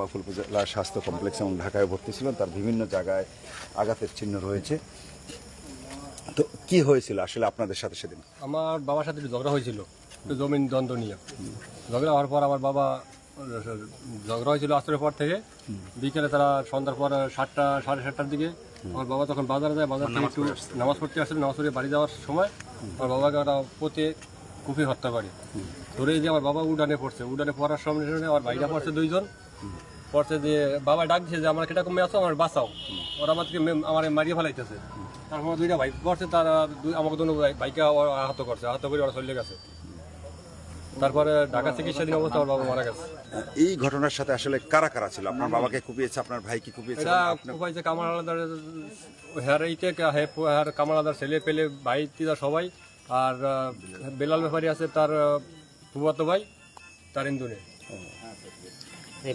বাফুল উপজেলা স্বাস্থ্য কমপ্লেক্স এবং ঢাকায় ভর্তি ছিলেন তার বিভিন্ন জায়গায় আঘাতের চিহ্ন রয়েছে। তো কি হয়েছিল আসলে আপনাদের সাথে সেদিন? আমার বাবার সাথে একটু ঝগড়া হয়েছিল একটু জমিন দ্বন্দ্ব নিয়ে। ঝগড়া হওয়ার পর আমার বাবা ঝগড়া হয়েছিল আসরের পর থেকে। বিকেলে তারা সন্ধ্যার পর সাতটা সাড়ে সাতটার দিকে আমার বাবা তখন বাজারে যায় বাজার থেকে একটু নামাজ পড়তে আসছিল নামাজ পড়ে বাড়ি যাওয়ার সময় আমার বাবাকে ওরা পোতে কুপি হত্যা করে। ধরে যে আমার বাবা উডানে পড়ছে উডানে পড়ার সামনে আমার ভাইরা পড়ছে দুইজন। পড়ছে যে বাবা ডাক দিয়েছে যে আমার কেটা কমে আসো আমার বাঁচাও। ওরা আমাদেরকে আমার মারিয়ে ফেলাইতেছে। তারপর দুইটা ভাই পড়ছে তারা দুই- আমাকে দুটো বাইকে আহত করছে আহত করে ওরা চলে গেছে। তারপরে ঢাকা চিকিৎসাধীন অবস্থা আমার বাবা মারা গেছে। এই ঘটনার সাথে আসলে কারা কারা ছিল? আপনার বাবাকে কুপিয়েছে আপনার ভাইকে কুপিয়েছে? এটা কোপাইছে কামাল আলাদার হেয়ার এইতে হেয়ার কামাল আলাদার ছেলে পেলে ভাই তিদা সবাই। আর বেলাল ব্যাপারী আছে তার ফুফাতো ভাই তার ইন্দুনে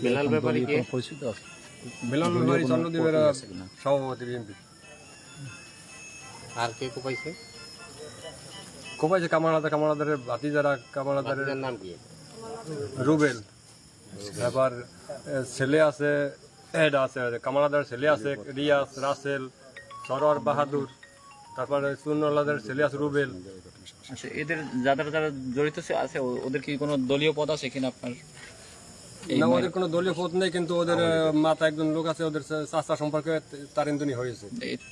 বেলাল ব্যাপারী কে? বেলাল ব্যাপারী চন্দ্রদ্বীপের সভাপতি বিএনপি। আর কে কোপাইছে? কোপাইছে কামাল আলাদা কামাল আলাদারের ভাতি কামাল আলাদারের নাম কি? রুবেল। এবার ছেলে আছে এড আছে কামালাদার ছেলে আছে রিয়াস রাসেল সরোয়ার বাহাদুর তারপরে সুন্নলাদের ছেলে আছে রুবেল। আচ্ছা এদের যাদের যারা জড়িত আছে ওদের কি কোনো দলীয় পদ আছে কিনা আপনার? না ওদের কোনো দলীয় পথ নেই কিন্তু ওদের মাথা একজন লোক আছে ওদের চাচা সম্পর্কে তারিন্দনি হয়েছে।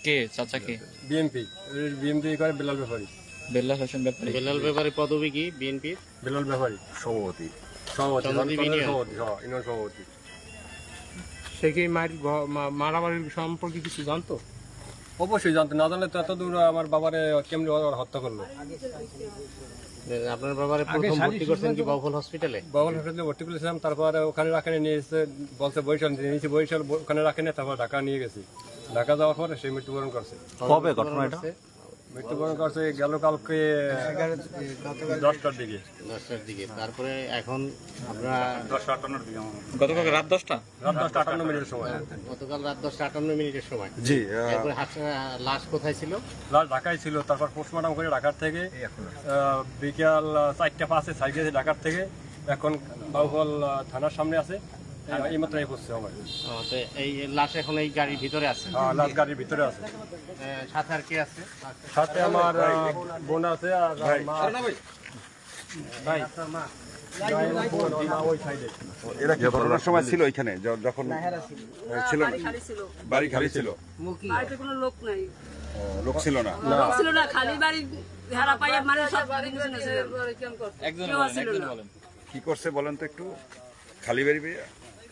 কে? চাচা কে? বিএমপি বিএমপি করে বেলাল ব্যাপারী। বেল্লা হোসেন ব্যাপারে। বেলাল ব্যাপারী পদবী কি বিএনপির বেলাল ব্যাপারী। সভাপতি। সভাপতি ইউনিয়ন? সভাপতি হ্যাঁ, সে কি মায়ের মারামারির সম্পর্কে কিছু জানতো? অবশ্যই জানতো। না জানলে তো এত দূর আমার বাবারে কেমনি হত্যা করল? আপনার বাবারে প্রথম ভর্তি করছেন কি বাউফল হসপিটালে বাবুল হসপিটালে ভর্তি করেছিলাম তারপরে ওখানে রাখেনি নিয়ে এসে বলছে বরিশাল নিয়েছি বরিশাল ওখানে রাখেনি তারপর ঢাকা নিয়ে গেছি। ঢাকা যাওয়ার পরে সেই মৃত্যুবরণ করছে। কবে ঘটনা এটা? মৃত্যুবরণ করছে গেল কালকে দশটার দিকে। দশটার দিকে। তারপরে এখন আমরা গতকাল রাত দশটা? রাত দশটা আটান্ন মিনিটের সময়। গতকাল রাত দশটা আটান্ন মিনিটের সময়। জি লাশ কোথায় ছিল? লাস্ট ঢাকায় ছিল। তারপর পোস্টমর্টম করে ঢাকার থেকে আহ, বিকাল চারটা পাঁচে সাইড ঢাকার থেকে এখন আহ, থানার সামনে আছে। এই মাত্র এই করছে আমার। তো এই লাশ এখন এই গাড়ির ভিতরে আছে? লাশ গাড়ির ভিতরে আছে। সাথে আর কে আছে? সাথে আমার বোন আছে আর মা ভাই? ভাই, মা এরা কি ঘটনার সময় ছিল এখানে য- যখন ছিল। না? বাড়ি খালি ছিল। বাড়িতে কোনো লোক নাই। লোক ছিল না? লোক ছিল না খালি বাড়ি হেরা পাইয়া মানে সব জিনিস নিছে। একজন কেউ আসছিল না। কি করছে বলেন তো একটু? খালি বাড়ি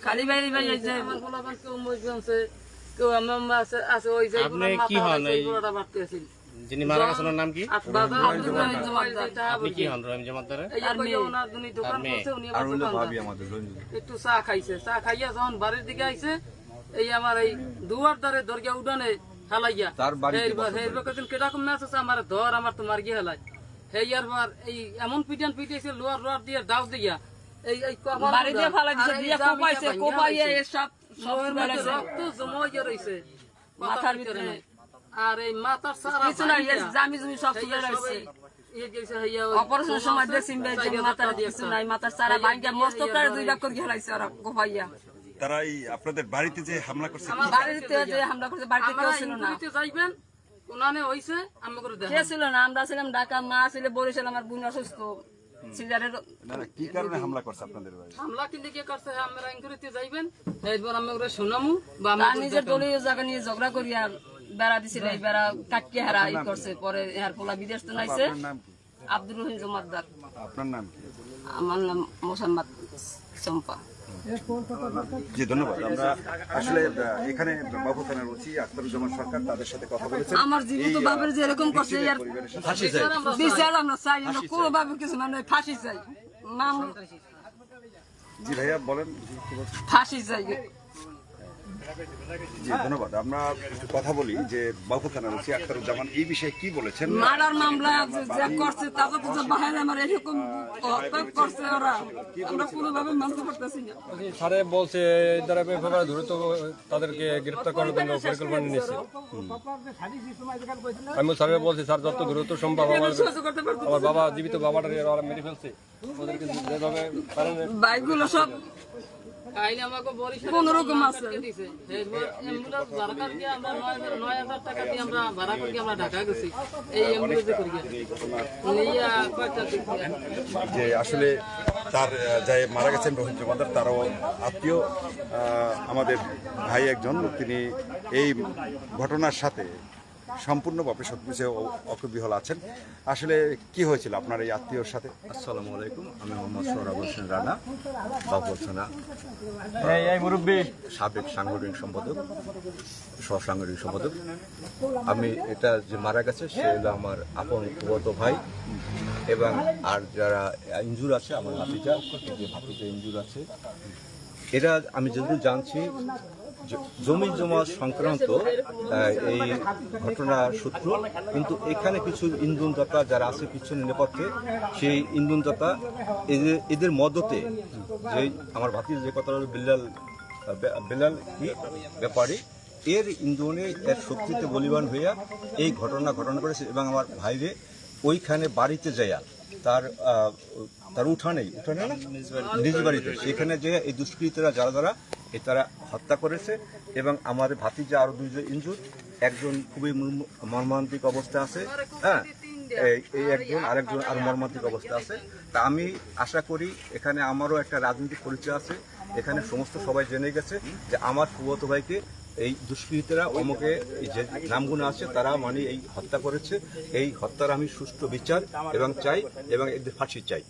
খালি বাড়ি বাড়ি যে আমার পোলাপান কেউ আছে কেউ আমার আছে আছে ওই যে আপনি কি হন এই- যিনি মারা গেছেন ওর নাম কি? বাবা আব্দুল রহিম জমাদ্দার আপনি কি হন রহিম জমাদ্দারে? এই যে কইয়া ওনার দুনি দোকান করছে উনি আবার দোকানদার। একটু চা খাইছে চা খাইয়া যখন বাড়ির দিকে আইছে এই আমার এই দুয়ার দ্বারে দরগা উডানে হেলাইয়া তার বাড়ি কীরকম ম্যাচ আছে আমার ধর আমার তো মার্গি হেলাই হেয়ার পর এই এমন পিটান পিটাইছে লোয়ার লোয়ার দিয়ে ডাউ দিয়া এই এই কপাল বাড়ি দিছে, দিয়ে কোপাইছে, কোপাইয়ে রক্ত জমা হয়ে রইছে। মাথার ভিতরে আর এই মাথার সারা কিছু নাই, জামি জমি সব তুলে রাখছে। অপারেশনের সময় দেখছি মাথার কিছু নাই মাথার সারা ভাঙ্গা মস্ত করে দুই লাখ করে গেলাইছে ওরা কোপাইয়া। তারা এই আপনাদের বাড়িতে যে হামলা করছে বাড়িতে যে হামলা করছে বাড়িতে কেউ ছিল না। যাইবেন কোনানে হইছে আমি করে কে ছিল না? আমরা ছিলাম ঢাকা মা ছিল বরিশাল আমার বোন অসুস্থ। সিজারের না না কি কারণে হামলা করছে আপনাদের হামলা কিন্তু কে করছে? আমরা ইনকুরিতে যাইবেন এইবার আমি ওরা শোনামু বা নিজের দলীয় জায়গা নিয়ে ঝগড়া করিয়া বেড়া দিছিল এই বেড়া হারা ই করছে পরে এর পোলা বিদেশ তো নাইছে। আপনার নাম কি? আব্দুর রহিম জমাদ্দার আপনার নাম কি? আমার নাম মোসাম্মদ চম্পা। জি ধন্যবাদ। আমরা আসলে এখানে বাবু থানার ওসি আখতারুজ্জামান সরকার তাদের সাথে কথা বলেছেন। আমার জীবিত বাবার যে এরকম করছে আর ফাঁসি চাই। বিচার আমরা চাই আমরা কোনোভাবে কিছু মানে ফাঁসি চাই। মামলা জি ভাইয়া বলেন। জি, কি বলছেন? ফাঁসি চাই। জি ধন্যবাদ। আমরা কথা বলি যে বাবু থানার ওসি আখতারুজ্জামান এই বিষয়ে কি বলেছেন? মার্ডার মামলা যে যে করছে তাকে তো যে বাহিরে আমার এরকম হত্যা করছে ওরা। আমরা কোনোভাবে মানতে পারতেছি না। স্যারে বলছে এই দ্বারা ব্যাপারে দ্রুত তাদেরকে গ্রেপ্তার করার জন্য পরিকল্পনা নিয়েছে। আমি স্যারের বলছি স্যার যত দ্রুত সম্ভব আমার বাবা জীবিত বাবাটা মেরে ফেলছে। ওদেরকে যেভাবে বাইকগুলো সব কোন রকম আছে? যে আসলে তার আহ, যে মারা গেছেন রোহিত জমাদার তারও আত্মীয় আমাদের ভাই একজন তিনি এই ঘটনার সাথে সম্পূর্ণভাবে সবকিছু অকবিহল আছেন। আসলে কি হয়েছিল আপনার এই আত্মীয়র সাথে? আসসালামু আলাইকুম আমি মোহাম্মদ সোহরাব হোসেন রানা বাবুল থানা। এই এই মুরব্বী। সাবেক সাংগঠনিক সম্পাদক সহসাংগঠনিক সম্পাদক। আমি এটা যে মারা গেছে সে হলো আমার আপন গত ভাই এবং আর যারা ইঞ্জুর আছে আমার ভাতিজা যে ভাতিজা ইঞ্জুর আছে। এরা আমি যদিও জানছি জমি জমা সংক্রান্ত এই ঘটনা সূত্র কিন্তু এখানে কিছু ইন্ধনদাতা যারা আছে পিছনে নেপথ্যে সেই ইন্ধনদাতা এদের এদের মদতে যে আমার ভাতির যে কথা হলো বিল্লাল আহ, বে- বেলাল কি ব্যাপারে এর ইন্ধনে এর শক্তিতে বলিবান হইয়া এই ঘটনা ঘটনা করেছে এবং আমার ভাইরে ওইখানে বাড়িতে যাইয়া তার তার উঠানেই উঠানে না? নিজ বাড়িতে। সেখানে যে এই দুষ্কৃতীরা যারা যারা এ তারা হত্যা করেছে এবং আমাদের ভাতিজা আরও দুইজন ইঞ্জুর একজন খুবই মর্মান্তিক অবস্থা আছে হ্যাঁ? এই- একজন, আরেকজন আর মর্মান্তিক অবস্থা আছে। তা আমি আশা করি এখানে আমারও একটা রাজনৈতিক পরিচয় আছে। এখানে সমস্ত সবাই জেনে গেছে যে আমার ফুবত ভাইকে এই দুষ্কৃতীরা অমুকে যে নামগুলো আছে, তারা মানে এই হত্যা করেছে। এই হত্যার আমি সুষ্ঠু বিচার এবং চাই এবং এদের ফাঁসি চাই।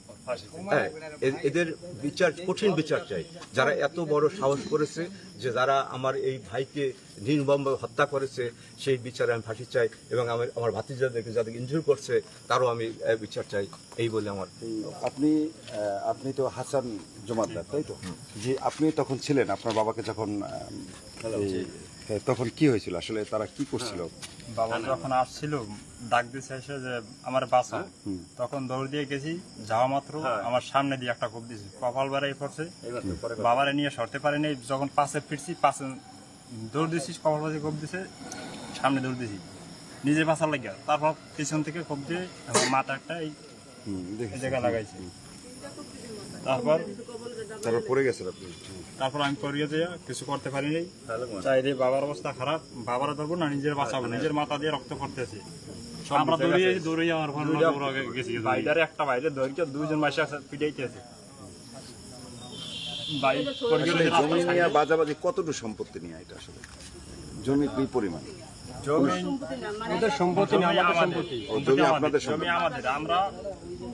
হ্যাঁ এদের বিচার কঠিন বিচার চাই। যারা এত বড় সাহস করেছে যে যারা আমার এই ভাইকে নির্মমভাবে হত্যা করেছে সেই বিচারে আমি ফাঁসি চাই এবং আমার আমার ভাতিজাদেরকে যাদের ইনজুর করছে তারও আমি বিচার চাই। এই বলে আমার আপনি আপনি তো হাসান জমাদ্দার তাই তো? যে আপনি তখন ছিলেন আপনার বাবাকে যখন তখন কি হয়েছিল? আসলে তারা কি করছিল? বাবা যখন আসছিল ডাক দিছে এসে যে আমার বাসা তখন দৌড় দিয়ে গেছি যাওয়া মাত্র আমার সামনে দিয়ে একটা কোপ দিছে। কপাল বাড়াই পড়ছে। বাবারে নিয়ে সরতে পারিনি যখন পাশে ফিরছি পাশে দৌড় দিছিস কপাল বাজে কোপ দিছে সামনে দৌড় দিয়েছি নিজে বাঁচার লাগিয়া। তারপর পিছন থেকে কোপ দিয়ে আমার মাথা একটা এই। জায়গায় লাগাইছে। তারপর তারপর পড়ে গেছেন আপনি? তারপর আমি করিয়ে দিয়ে কিছু করতে পারিনি। চাই দিয়ে বাবার অবস্থা খারাপ। বাবারা ধরবো না নিজের বাঁচাবো নিজের মাথা দিয়ে রক্ত পড়তেছে। আমরা দৌড়িয়ে দৌড়িয়ে আমার ঘর গেছি বাইরে একটা বাইরে দৌড়িয়ে দুইজন মাসে পিটাইতেছে। জমি নিয়ে বাজাবাজি কতটুকু সম্পত্তি নিয়ে এটা আসলে? জমি কি পরিমাণ? জমি ওদের সম্পত্তি না আমাদের সম্পত্তি। জমি আপনাদের জমি আমাদের। আমরা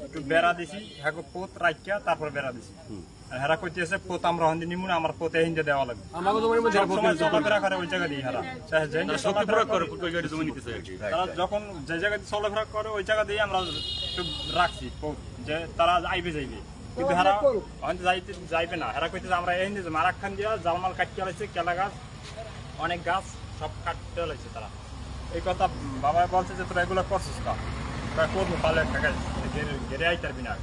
একটু বেড়া দিছি হ্যাঁ পোত রাখিয়া তারপর বেড়া দিছি। হেরা কইতেছে পোত আমরা হন্দি নিমু আমার পোতে হিন্দে দেওয়া লাগবে। আমাকে তোমার মধ্যে সব সময় চলাফেরা করে ওই জায়গা দিয়ে হেরা চাহে যেখানে চলাফেরা করে তারা যখন যে জায়গা দিয়ে চলাফেরা করে ওই জায়গা দিয়ে আমরা একটু রাখছি পোত, যে তারা আইবে যাইবে। কিন্তু হেরা হয়তো যাইতে যাইবে না। হেরা কইতেছে আমরা এই যে মারাক খান দিয়া জালমাল কাটতে লাইছে কেলা গাছ অনেক গাছ সব কাটতে লাইছে তারা। এই কথা বাবা বলছে যে তোরা এগুলো করছিস না তোরা করব পালে টাকা গেড়ে আইতে পারবি না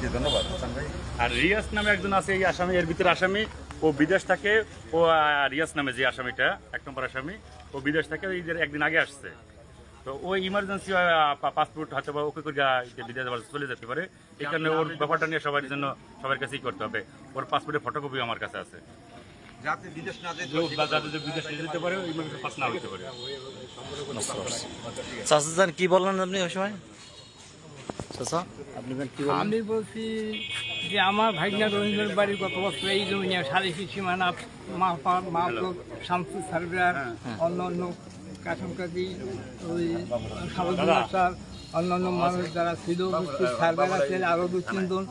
জি, ধন্যবাদ। ভাই আর রিয়াজ নামে একজন আছে এই আসামি এর ভিতরে আসামি। ও বিদেশ থাকে ও রিয়াস নামে যে আসামিটা এক নম্বর আসামি ও বিদেশ থেকে এই যে একদিন আগে আসছে। তো ও ইমার্জেন্সি পাসপোর্ট হয়তো বা ওকে করে বিদেশ চলে যেতে পারে। এই কারণে ওর ব্যাপারটা নিয়ে সবার জন্য সবার কাছেই করতে হবে। ওর পাসপোর্টের ফটোকপি আমার কাছে আছে। যাতে বিদেশ না যেতে যে বিদেশ নিয়ে পারে ইমার্জেন্সি পাস না হতে পারে। চাচাজান কি বললেন আপনি ওই সময়? চাচা আমি বলছি যে আমার ভাইনা রবীন্দ্র বাড়ির গত বছর এই জমি নিয়ে সারি সীমানা মাহফুজ শামসুল সার্ভেয়ার অন্য অন্য কাসম কাজী ওই সাবুদ্দিন স্যার অন্যান্য মানুষ যারা ছিল সার্ভেয়ার আছে আরও দু তিনজন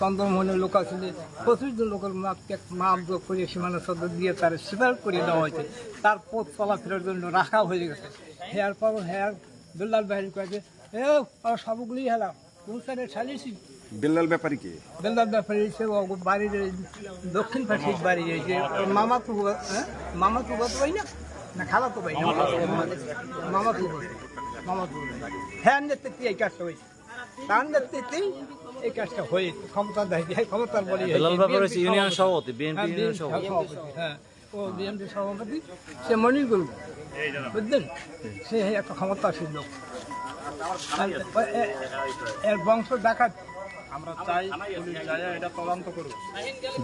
চন্দ্রমোহনের লোক আছে প্রচুর লোকের মাপকে মাপ যোগ করে সীমানা সদর দিয়ে তার স্বীকার করে দেওয়া হয়েছে। তার পথ চলাফেরার জন্য রাখা হয়ে গেছে। হেয়ার পর হেয়ার বেল্লাল বাহিনী করেছে এ সবগুলি হেলাম। বিল্লাল ব্যাপারী কি? বেল্লাল ব্যাপারে এসে বাড়ির দক্ষিণ পাশে বাড়ি যে মামা তো হ্যাঁ? মামা তো গত ভাই না? না খালা তো ভাই মামা তো মামা তো হ্যাঁ নেতৃত্বে এই কাজটা হয়েছে। তার নেতৃত্বেই এই কাজটা হয়েছে ক্ষমতা দেয়। ক্ষমতার বলি বেলাল ব্যাপার হচ্ছে ইউনিয়ন সভাপতি। বিএনপি হ্যাঁ, ইউনিয়ন সভাপতি। সভাপতি, হ্যাঁ। ও বিএনপি সভাপতি সে মনে করল বুঝলেন? সে একটা ক্ষমতাশীল লোক। এর বংশ ডাকাত আমরা চাই পুলিশ যায় এটা তদন্ত করুক।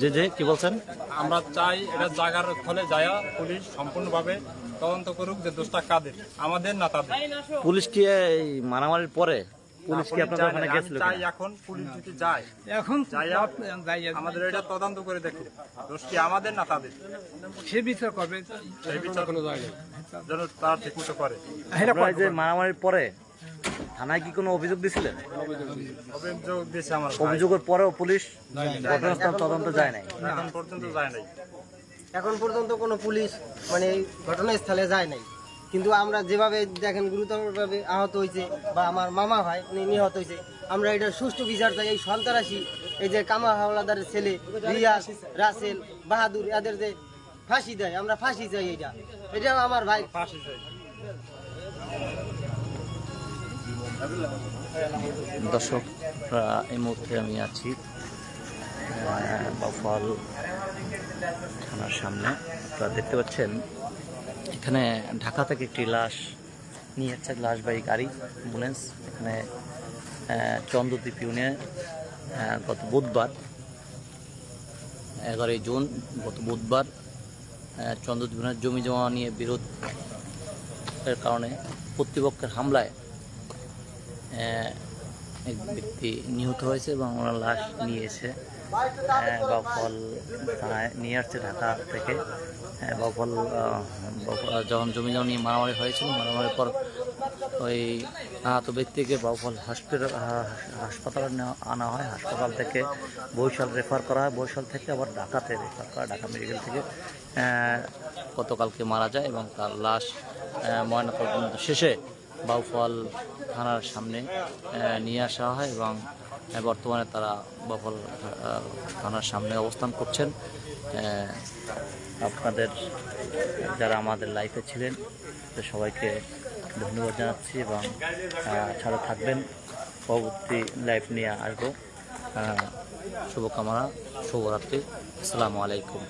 যে যে কি বলছেন? আমরা চাই এটা জায়গার ফলে যায় পুলিশ সম্পূর্ণভাবে তদন্ত করুক যে দোষটা কাদের আমাদের না তাদের। পুলিশ কি এই মারামারির পরে? পুলিশ কি আপনাদের ওখানে গেছিল চাই এখন পুলিশ যদি যায় এখন যাইয়া যাইয়া আমাদের এটা তদন্ত করে দেখুক দোষ কি আমাদের না তাদের। সে বিচার করবে। সেই বিচার কোনো জায়গায় যেন তারা ঠিক করে। আপনারা এই যে মারামারির পরে থানায় কি কোনো অভিযোগ দিছিলেন। অভিযোগের পরেও পুলিশ ঘটনাস্থল তদন্ত যায় নাই? এখন পর্যন্ত যায় নাই। এখন পর্যন্ত কোনো পুলিশ মানে এই ঘটনাস্থলে যায় নাই। কিন্তু আমরা যেভাবে দেখেন গুরুতরভাবে আহত হয়েছে বা আমার মামা ভাই উনি নিহত হয়েছে আমরা এটা সুষ্ঠু বিচার চাই। এই সন্ত্রাসী এই যে কামা হাওলাদারের ছেলে রিয়াজ রাসেল বাহাদুর এদের যে ফাঁসি দেয় আমরা ফাঁসি চাই এটা। এটাও আমার ভাই। ফাঁসি চাই। দর্শক এই মুহূর্তে আমি আছি আহ, বাউফল থানার সামনে। আপনারা দেখতে পাচ্ছেন এখানে ঢাকা থেকে একটি লাশ নিয়ে যাচ্ছে লাশবাহী গাড়ি অ্যাম্বুলেন্স। এখানে চন্দ্রদ্বীপ ইউনিয়নে গত বুধবার এগারোই জুন গত বুধবার চন্দ্রদ্বীপ জমি জমা নিয়ে বিরোধ এর কারণে কর্তৃপক্ষের হামলায় এক ব্যক্তি নিহত হয়েছে এবং ওনার লাশ নিয়েছে থানায় নিয়ে আসছে ঢাকা থেকে। আহ, বাউফল যখন জমি নিয়ে মারামারি হয়েছিল মারামারির পর ওই আহত ব্যক্তিকে বাউফল হসপিটাল হাসপাতালে আনা হয়। হাসপাতাল থেকে বরিশাল রেফার করা হয়। বরিশাল থেকে আবার ঢাকাতে রেফার করা ঢাকা মেডিকেল থেকে গতকালকে মারা যায় এবং তার লাশ ময়নাতদন্ত শেষে বাউফল থানার সামনে নিয়ে আসা হয় এবং বর্তমানে তারা বফল থানার সামনে অবস্থান করছেন। আপনাদের যারা আমাদের লাইফে ছিলেন সবাইকে ধন্যবাদ জানাচ্ছি এবং ছাড়া থাকবেন। পরবর্তী লাইফ নিয়ে আসব। শুভকামনা, শুভরাত্রি। আসসালামু আলাইকুম।